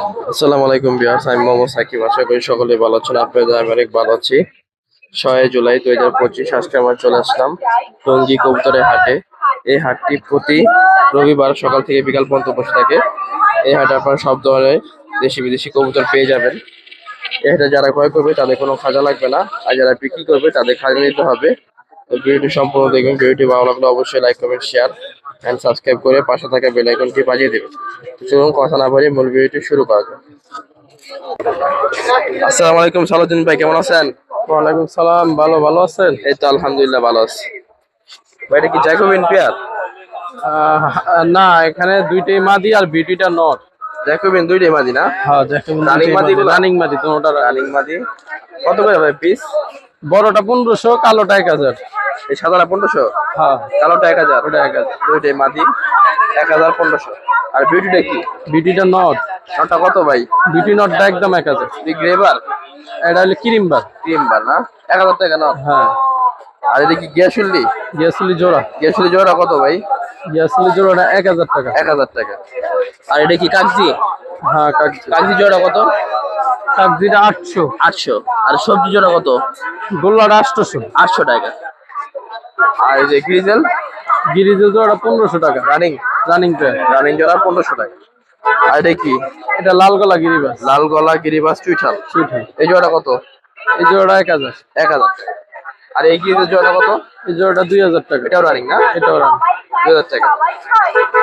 আসসালামু আলাইকুম বিয়ার্স আমি মোহাম্মদ সাকিব। আশা করি সকলে ভালো আছেন। আপনাদের আমি অনেক ভালো আছি। ছয় জুলাই দুই হাজার পঁচিশ, আজকে আমরা চলে আসলাম টঙ্গী কবুতরের হাটে। এই হাটটি প্রতি রবিবার সকাল থেকে বিকাল পর্যন্ত বসে থাকে। এই হাটে আপনারা সব ধরনের দেশি বিদেশি কবুতর পেয়ে যাবেন। এই হাটে যারা ক্রয় করবে, তাদের কোনো খাজা লাগবে না। আর যারা বিক্রি করবে, তাদের খাজা নিতে হবে। ভিডিওটি সম্পূর্ণ দেখবেন। ভিডিওটি ভালো লাগলে অবশ্যই like, comment share and subscribe করে পাশে থাকা বেল আইকনটি বাজিয়ে দেবেন। চলুন কথা না বাড়িয়ে মূল ভিডিওটি শুরু করা যাক। আসসালামু আলাইকুম সালাউদ্দিন ভাই কেমন আছেন? ওয়ালাইকুম সালাম ভালো ভালো আছেন? এই তো আলহামদুলিল্লাহ ভালো আছি। ভাই এটা কি জ্যাকোবিন পেয়ার না এখানে দুইটাই মাদি আর বিউটিটা নট জ্যাকোবিন দুইটাই মাদি না? হ্যাঁ দেখুন Running মাদি রানিং মাদি কোনোটা রানিং মাদি। কত করে ভাই পিস বড়টা পনেরোশো কালোটা এক হাজার। এই সাদাটা পনেরোশো? হ্যাঁ। কালোটা এক হাজার? ওটা এক হাজার। দুইটাই মাদি এক হাজার পনেরোশো। আর বিউটিটা কি? বিউটিটা নট নটা কত ভাই? বিউটি নটটা একদম এক হাজার। গ্রেবার এটা হলো ক্রিমবার ক্রিমবার না? এক হাজার টাকা নট হ্যাঁ। আর এটা কি গিয়াসুল্লি গিয়াসলি জোড়া। গিয়াসুল্লি জোড়া কত ভাই? গিয়াসলি জোড়াটা এক হাজার টাকা। এক হাজার টাকা। আর এটা কি কাগজি? হ্যাঁ কাগজি। কাগজি জোড়া কত? কাগজিটা আটশো। আটশো। আর সবজি জোড়া কত? গোল্লাটা আটশোশো। আটশো টাকা। আর এই যে গ্রিজেল? গিরিজের জোড়াটা পনেরোশো টাকা। রানিং? রানিং রানিং জোড়া পনেরোশো টাকা। আর এটা কি? এটা লাল গলা গিরিবাস। লাল গলা গিরিবাস চুইঠাল। সুইট এই জোড়া কত? এই জোড়াটা এক হাজার। এক হাজার টাকা। আর এই গিরিজের জোড়া কত? এই জোড়াটা দুই হাজার টাকা। এটাও রানিং না? এটাও রান। দুই হাজার টাকা।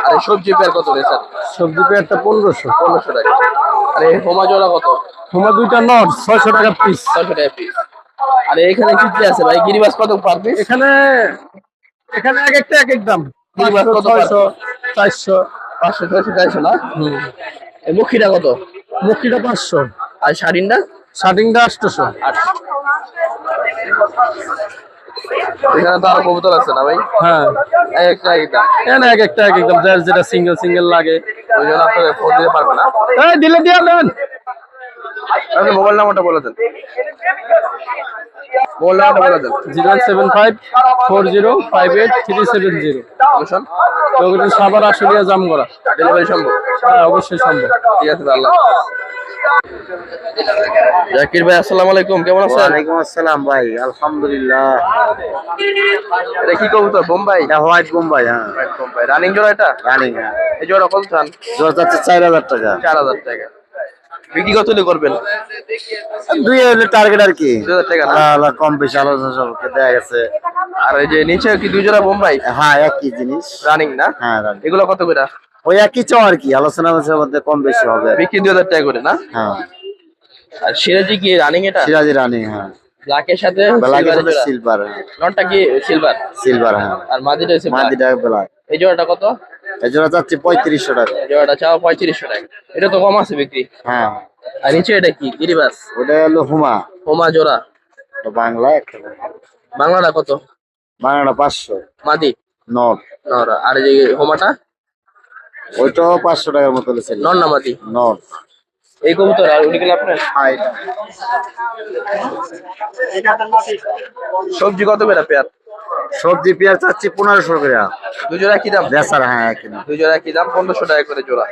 আর সবজি পেয়ার কত রেসার সবজি পেয়ারটা পনেরোশো। পনেরোশো টাকা। আর এই হোমা জোড়া কত? তোমার দুইটা নট ছয়শো টাকা পিস ছয়শো টাকা পিস আর এখানে কি কি আছে ভাই? গিরিবাস কত পার পিস এখানে এখানে এক একটা এক এক দাম। গিরিবাস কত ছয়শো চারশো। পাঁচশো ছয়শো চারশো না? হুম। এই মুখিটা কত? মুখিটা পাঁচশো। আর শাড়িনটা আটশোশো। আটশো এখানে তো আরও কবুতর আছে না ভাই? হ্যাঁ। এক একটা এক দাম এক একটা এক একদম যার যেটা সিঙ্গেল সিঙ্গেল লাগে। ওই জন্য আপনাকে ফোন দিতে পারবে না। এই দিলে দিয়ে নেন আপনি মোবাইল নাম্বারটা বলে দেন। মোবাইল নাম্বারটা বলে দেন। Zero seven five four zero five eight three seven zero. Location location Savar Ashulia Jamgora. Delivery সম্ভব। হ্যাঁ অবশ্যই সম্ভব। ঠিক আছে আল্লাহ জাকির ভাই আসসালামু আলাইকুম কেমন আছেন? ওয়ালাইকুম আসসালাম ভাই আলহামদুলিল্লাহ। এটা কি কবুতর বোম্বাই? এটা হোয়াইট বোম্বাই হ্যাঁ। হোয়াইট বোম্বাই। রানিং জোড়া এটা? রানিং হ্যাঁ। এই জোড়া কত চান? জোর যাচ্ছে চার হাজার টাকা। চার হাজার টাকা। বিক্রি কত করবেন? দুই হলে টার্গেট আর কি। হাজার না? কম বেশি আলোচনা সবকে দেয়া গেছে। আর এই যে নিচে কি দুই জোড়া বোম্বাই? হ্যাঁ একই জিনিস। রানিং না? হ্যাঁ। এগুলো কত করে? ওই একই চাও আর কি আলোচনা মধ্যে কম বেশি হবে। বিক্রি দুই হাজার টাকা করে না? হ্যাঁ। আর সিরাজি কি রানিং এটা? সিরাজি রানিং হ্যাঁ। ব্ল্যাকের সাথে সিলভার নটটা কি সিলভার সিলভার হ্যাঁ। আর মাদিটা হচ্ছে black। মাদিটা ব্ল্যাক এই জোড়াটা কত? এই জোড়া চাচ্ছি পঁয়ত্রিশশো টাকা। জোড়াটা চাও পঁয়ত্রিশশো টাকা। এটা তো কম আছে বিক্রি। হ্যাঁ। আর নিচে এটা কি? গিরিবাস? ওটা হলো হুমা। হোমা জোড়া। বাংলা একটা বাংলাটা কত? বাংলাটা পাঁচশো। মাদি? নর। আর এই হোমাটা? ওইটাও পাঁচশো টাকার মতো ছিল নর। না মাদি এই কবুতর আর ওদিকে আপনার? সবজি কত বেড়া পেয়ার সবজি পেঁয়াজ চাচ্ছি পনেরোশো করে। দুই জোড়া কি দাম? বেচার হ্যাঁ দুই কি দাম পনেরোশো টাকা করে জোড়া।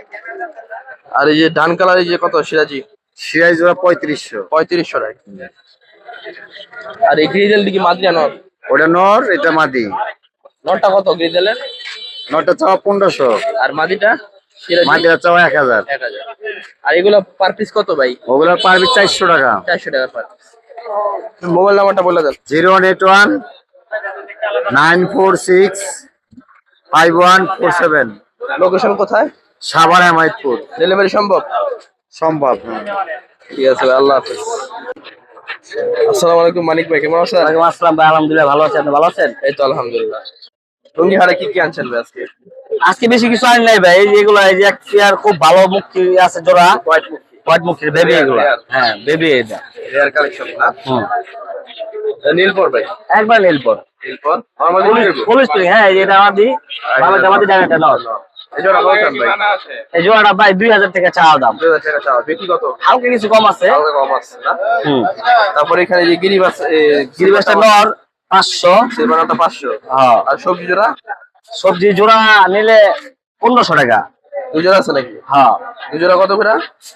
আর এই যে ডান কালার এই যে কত? সিরাজি? সিরাজ জোড়া পঁয়ত্রিশশো। পঁয়ত্রিশশো টাকা। আর এই গ্রিজেল কি মাদ্রিয়া নর? ওটা নর এটা মাদি। নরটা কত গ্রিজেলের? নটা চাওয়া পনেরোশো। আর মাদিটা? মাদিটা চাওয়া এক হাজার। এক হাজার। আর এগুলো পার পিস কত ভাই? ওগুলোর পারবি চারশো টাকা। চারশো টাকা পার মোবাইল নাম্বারটা বলে দেন। Zero one eight one nine four six five one four seven. Location কোথায়? সাভার হেমায়তপুর। ডেলিভারি সম্ভব? সম্ভব হ্যাঁ। ঠিক আছে আল্লাহ হাফেজ। আসসালামু আলাইকুম মানিক ভাই কেমন আছেন? আসসালাম ভাই আলহামদুলিল্লাহ ভালো আছেন ভালো আছেন? এই তো আলহামদুলিল্লাহ। টঙ্গি কি কি আনছেন আজকে? আজকে বেশি কিছু আনি নাই ভাই এই এগুলো এই যে এক পেয়ার খুব ভালো মুক্তি আছে জোড়া হোয়াইট মুখী। হোয়াইট মুক্তির বেবি এগুলো। হ্যাঁ বেবি এটা। হেয়ার কালেকশন না? হুম। নীলপর ভাই। একবার নীলপর নীলপর পুলিশ পুলিশ হ্যাঁ এই এটা আমাদের ভালো জোড়াটা ভাই দুই হাজার টাকা চাওয়া দাম। হালকা কিছু কম আছে। হালকা কম আছে না? হুম। তারপরে এখানে যে গিরিবাস গিরিবাসটা নর। পাঁচশো। সিলভারটা পাঁচশো। হ্যাঁ। আর সবজি জোড়া? সবজি জোড়া নিলে পনেরোশো টাকা। দুজোড়া আছে নাকি? হ্যাঁ। দুজোড়া কত করে?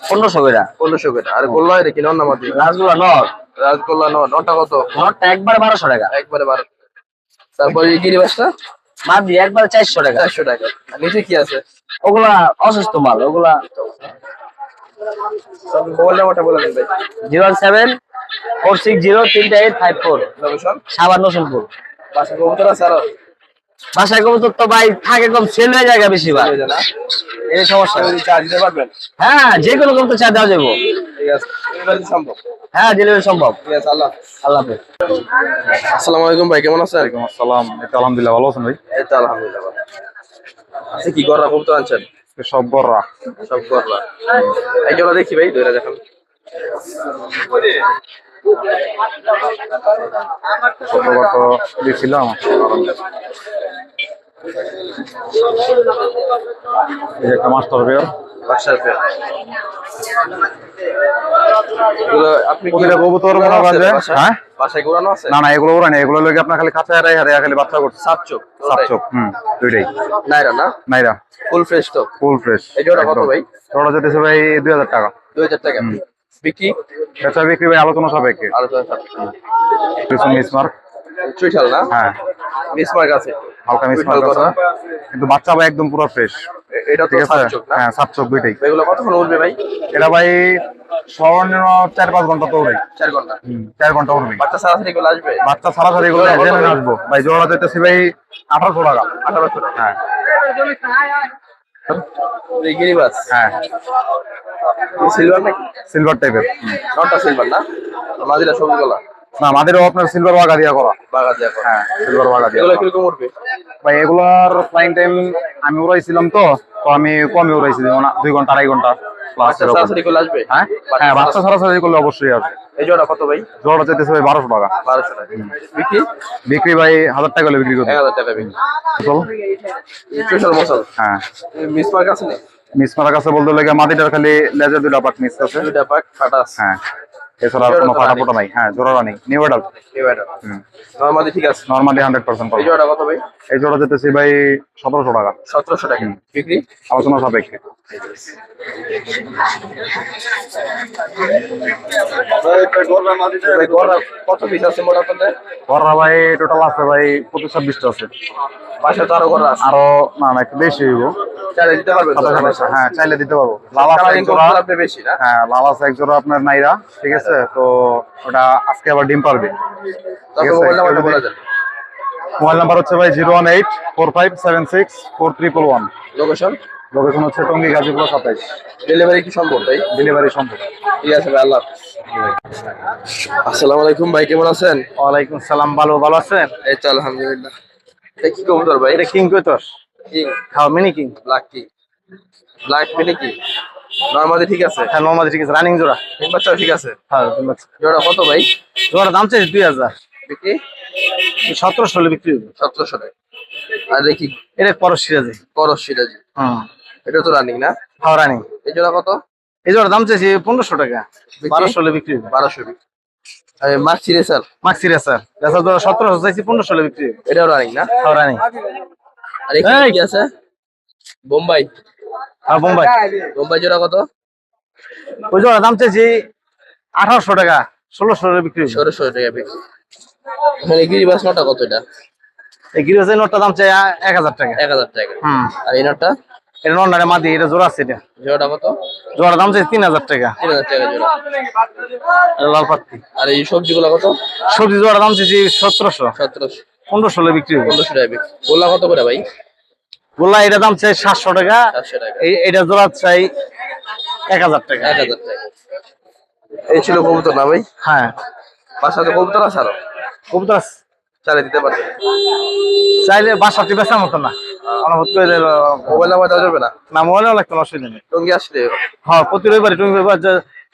পনেরোশো করে। পনেরোশো করে। আর গোল্লা এটা কি নন্না মাদি রাসগুলো নট রাজগোল্লা নটা কত? নটটা একবার বারোশো টাকা। একবারে বারো। তারপরে গিরিবাসটা মাদি একবার চারশো টাকা। চারশো টাকা। নিচে কি আছে? ওগুলা অসুস্থ মাল ওগুলা মোবাইল নাম্বারটা বলে দেন ভাই zero seven four six zero তিনটা এইট ফাইভ ফোর। সাবান নসুনপুর বাসা কবুতর আছে আরও? বাসায় কবুতর তো ভাই থাকে কম সেল হয়ে যায় বেশিরভাগ। যায় না? এই সমস্যা চার্জ দিতে পারবেন? যে কোনো কবুতর চা দেওয়া যাব। ঠিক আছে সম্ভব? হ্যাঁ ডেলিভারি সম্ভব। ঠিক আছে আল্লাহ আল্লাহ হাফেজ। আসসালামু আলাইকুম ভাই কেমন আছেন? সালাম এটা আলহামদুলিল্লাহ ভালো আছেন ভাই? এই তো আলহামদুলিল্লাহ আচ্ছা কি গররা কবুতর আনছেন? সব বড়রা সব গররা। এই জোড়া দেখি ভাই দইরা দেখেন। দিয়েছিলাম এই একটা এগুলো মনে? হ্যাঁ? বাসায় ঘোরানো আছে? না না এগুলো ওরা এগুলো লোক আপনার খালি হারাই হারাই খালি বাচ্চা করছে। সাত চোখ সাত চোখ হুম দুইটাই। নাইরা না? নাইরা। ফুল ফ্রেশ তো। Full fresh. এই জোড়া কত ভাই? জোড়া যেতেছে ভাই দুই হাজার টাকা। দুই হাজার টাকা। বিক্রি? বেচা বিক্রি ভাই আলোচনা সাপেক্ষে। আলোচনা সাপেক্ষে। কিছু মিসমার্ক চুইঠাল না? হ্যাঁ। মিসমার্ক আছে। হালকা মিসমার্ক আছে। কিন্তু বাচ্চা ভাই একদম পুরো ফ্রেশ এটা তো না? হ্যাঁ সাত চোখ দুইটাই এগুলো কতক্ষণ উঠবে ভাই? এটা ভাই সর্বনিম্ন চার পাঁচ ঘণ্টা তো উড়ে চার ঘণ্টা। চার ঘণ্টা উড়বে বাচ্চা সারাসারি গুলো আসবে? বাচ্চা সারা সারি এগুলো জেনে আসব। ভাই জোড়া ভাই আঠারোশো টাকা। আঠারো বছর হ্যাঁ। গিরিবাস? হ্যাঁ। সিলভার নাকি? সিলভার টাইপের নটা সিলভার না? মাদিরা সবুজ গলা? না আমাদেরও আপনার সিলভার বাগা দিয়া করা। বাগা দিয়ে এখন হ্যাঁ সিলভার বাগা দিয়া এগুলো কীরকম উঠবে? ভাই এগুলার ফ্লাইং টাইম আমি উড়াইছিলাম তো তো আমি কমে উড়াইছি যেমন দুই ঘণ্টা আড়াই ঘণ্টা। সারাসারি আসবে? হ্যাঁ? হ্যাঁ বাচ্চা সারা সারি করলে অবশ্যই আসবে। এই জোড়া কত ভাই? জোড়া যেতেছে ভাই বারোশো টাকা। বারোশো টাকা। বিক্রি? বিক্রি ভাই হাজার টাকা হলে বিক্রি করবে। হাজার টাকা বিক্রি। চলো স্পেশাল মশাল হ্যাঁ। মিস মার্ক আছে না মিস মারা কাছে বলতে লাগে মাটিটার খালি লেজার দুটা পাক মিস আছে। দুটা পাক ফাটা আছে। হ্যাঁ। এছাড়া কোনো। নাই। হ্যাঁ জোড়া রানিং নিউ অ্যাডাল্ট এবারে হুম। নর্মালি ঠিক আছে। নর্মালি হান্ড্রেড পার্সেন্ট এই জোড়া কত ভাই? এই জোড়া যেতেছি ভাই সতেরোশো টাকা। সতেরোশো টাকা। বিক্রি? আলোচনা সাপেক্ষে। কত পিস আছে মোটা আপনাদের? ভাই টোটাল আছে ভাই পঁচিশ ছাব্বিশটা আছে। বাসায় তো আরও আরও না না একটু বেশি হইব। চাইলে দিতে হ্যাঁ চাইলে দিতে পারব। লাল আছে এক জোড়া। বেশি না? হ্যাঁ লাল আছে এক জোড়া আপনার নাইরা ঠিক আছে? তো ওটা আজকে আবার ডিম পারবে। মোবাইল নাম্বার হচ্ছে ভাই zero one eight four five seven six four triple one. Location location হচ্ছে টঙ্গি গাজীপুর সাতাইশ। ডেলিভারি কি সম্ভব ভাই? ডেলিভারি সম্ভব। ঠিক আছে ভাই আল্লাহ আসসালামু আলাইকুম ভাই কেমন আছেন? ওয়ালাইকুম সালাম ভালো ভালো আছেন? এই তো আলহামদুলিল্লাহ। এটা কি কবুতর ভাই? এটা কিং কইতর কি। খাও মিনি কিং। ব্ল্যাক কি ব্ল্যাক মিনি কি? নর্মালি ঠিক আছে? হ্যাঁ নর্মালি ঠিক আছে। রানিং জোড়া। তিন বাচ্চাও ঠিক আছে? হ্যাঁ তিন বাচ্চা। জোড়া কত ভাই? জোড়া দাম চাইছে দুই হাজার। বিক্রি? সতেরোশো হলে বিক্রি হবে। সতেরোশো টাকা। আর দেখি। এটা পরশ সিরাজি। করস সিরাজি। হুম এটা তো রানিং না? খাও রানিং এই জোড়া কত? এই জোড়া দাম চাইছে পনেরোশো টাকা। বারোশো হলে বিক্রি হবে। বারোশো বিক্রি। আর মার্চি রেসার? Maxi racer. রেসার জোড়া সতেরোশো চাইছি পনেরোশো হলে বিক্রি হবে। এটাও রানিং না? খাও রানিং আর কি আছে? বোম্বাই। আর বোম্বাই? বোম্বাই জোড়া কত? ওই জোড়া দাম চাইছি আঠারোশো টাকা ষোলোশো হলে বিক্রি ষোলোশো টাকা বিক্রি। এখানে গিরিবাস নটা কত এটা? এই গিরিবাসের নোটটা দাম চাই এক হাজার টাকা। এক হাজার টাকা। হুম। আর এই নটটা? এটা নন্ডারে মাদি এটা জোড়া আছে এটা। জোড়াটা কত? জোড়া দাম চাই তিন হাজার টাকা। তিন হাজার টাকা জোড়া। লাল পাত্তি। আর এই সবজিগুলো কত? সবজি জোড়া দাম চাইছি সতেরোশো। সতেরোশো। পনেরোশো বিক্রি পনেরোশো টাকা বিক্রি। গোল্লা কত করে ভাই? গোল্লা এটা দাম চাই সাতশো টাকা। এটা জোড়া চাই এক হাজার টাকা। এক হাজার টাকা। এই ছিল কবুতর না ভাই? হ্যাঁ। বাসাতে কবুতর আছে আরও? কবুতর আছে। চালে দিতে পারবে। চাইলে বাসাটি বেচার মতো না। অনুভূত করে মোবাইল নাম্বার দেওয়া যাবে না? না মোবাইলেও লাগতো অসুবিধা নেই। টঙ্গি আসলে হ্যাঁ প্রতি রবিবার টুঙ্গি রবিবার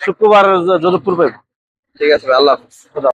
শুক্রবার যোধপুর পাইব। ঠিক আছে ভাই আল্লাহ হাফিজ।